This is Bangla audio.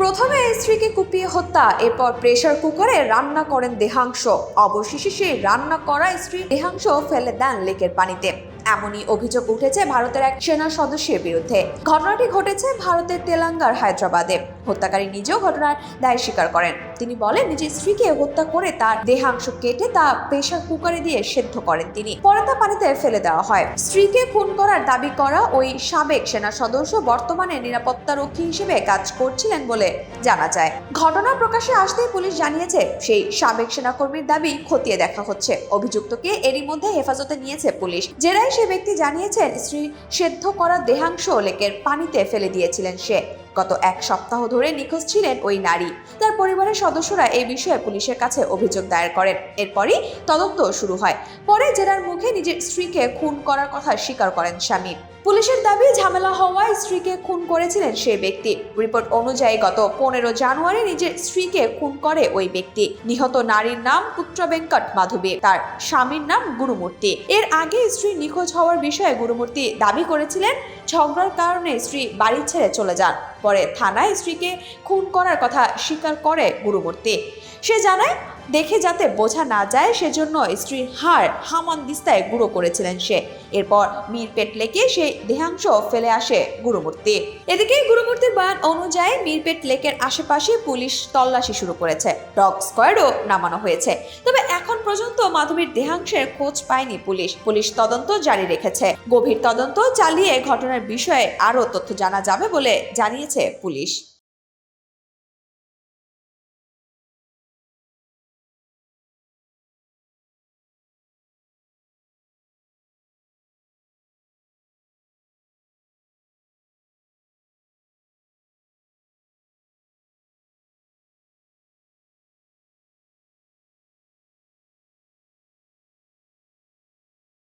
প্রথমে স্ত্রীকে কুপিয়ে হত্যা, এরপর প্রেশার কুকারে রান্না করেন দেহাংশ। অবশেষে সেই রান্না করা স্ত্রীর দেহাংশ ফেলে দেন লেকের পানিতে। এমনই অভিযোগ উঠেছে ভারতের এক সেনা সদস্যের বিরুদ্ধে। ঘটনাটি ঘটেছে ভারতের তেলেঙ্গার হায়দ্রাবাদে। হত্যাকারী নিজেও ঘটনার দায় স্বীকার করেন। তিনি বলেন, নিজের স্ত্রীকে হত্যা করে তার দেহাংশ কেটে তা প্রেসার কুকারে দিয়ে সেদ্ধ করেন তিনি। পরে তা পানিতে ফেলে দেওয়া হয়। স্ত্রীকে খুন করার দাবি করা ওই সাবেক সেনা সদস্য বর্তমানে নিরাপত্তারক্ষী হিসেবে কাজ করছিলেন বলে জানা যায়। ঘটনা প্রকাশে আসতেই পুলিশ জানিয়েছে, সেই সাবেক সেনাকর্মীর দাবি খতিয়ে দেখা হচ্ছে। অভিযুক্তকে এরই মধ্যে হেফাজতে নিয়েছে পুলিশ। জেরায় সে ব্যক্তি জানিয়েছেন স্ত্রী সেদ্ধ করা দেহাংশ লেকের পানিতে ফেলে দিয়েছিলেন সে। গত এক সপ্তাহ ধরে নিখোঁজ ছিলেন ওই নারী। তার পরিবারের সদস্যরা এই বিষয়ে পুলিশের কাছে অভিযোগ দায়ের করেন। এরপরই তদন্ত শুরু হয়। পরে জেরার মুখে নিজের স্ত্রীকে খুন করার কথা স্বীকার করেন স্বামী। পুলিশের দাবি, ঝামেলা হওয়ায় স্ত্রীকে খুন করেছিলেন সেই ব্যক্তি। রিপোর্ট অনুযায়ী গত পনেরো জানুয়ারি নিজের স্ত্রীকে খুন করে ওই ব্যক্তি। নিহত নারীর নাম পুত্র বেঙ্কট মাধবী। তার স্বামীর নাম গুরুমূর্তি। এর আগে স্ত্রী নিখোঁজ হওয়ার বিষয়ে গুরুমূর্তি দাবি করেছিলেন। ঝগড়ার কারণে স্ত্রী বাড়ি ছেড়ে চলে যান। পরে থানায় স্ত্রীকে খুন করার কথা স্বীকার করে গুরুমূর্তি। সে জানায় দেখে যাতে বোঝা না যায় সেজন্য স্ত্রীর হাড় হামান দিস্তায় গুঁড়ো করেছিলেন সে। এরপর মিরপেট লেকে সে দেহাংশ ফেলে আসে গুরুমূর্তি। এদিকে গুরুমূর্তির বয়ান অনুযায়ী মিরপেট লেকের আশেপাশে পুলিশ তল্লাশি শুরু করেছে, ডগ স্কোয়াডও নামানো হয়েছে। তবে এখন পর্যন্ত মাধবীর দেহাংশের খোঁজ পায়নি পুলিশ। পুলিশ তদন্ত জারি রেখেছে। গভীর তদন্ত চালিয়ে ঘটনার বিষয়ে আরও তথ্য জানা যাবে বলে জানিয়েছে পুলিশ।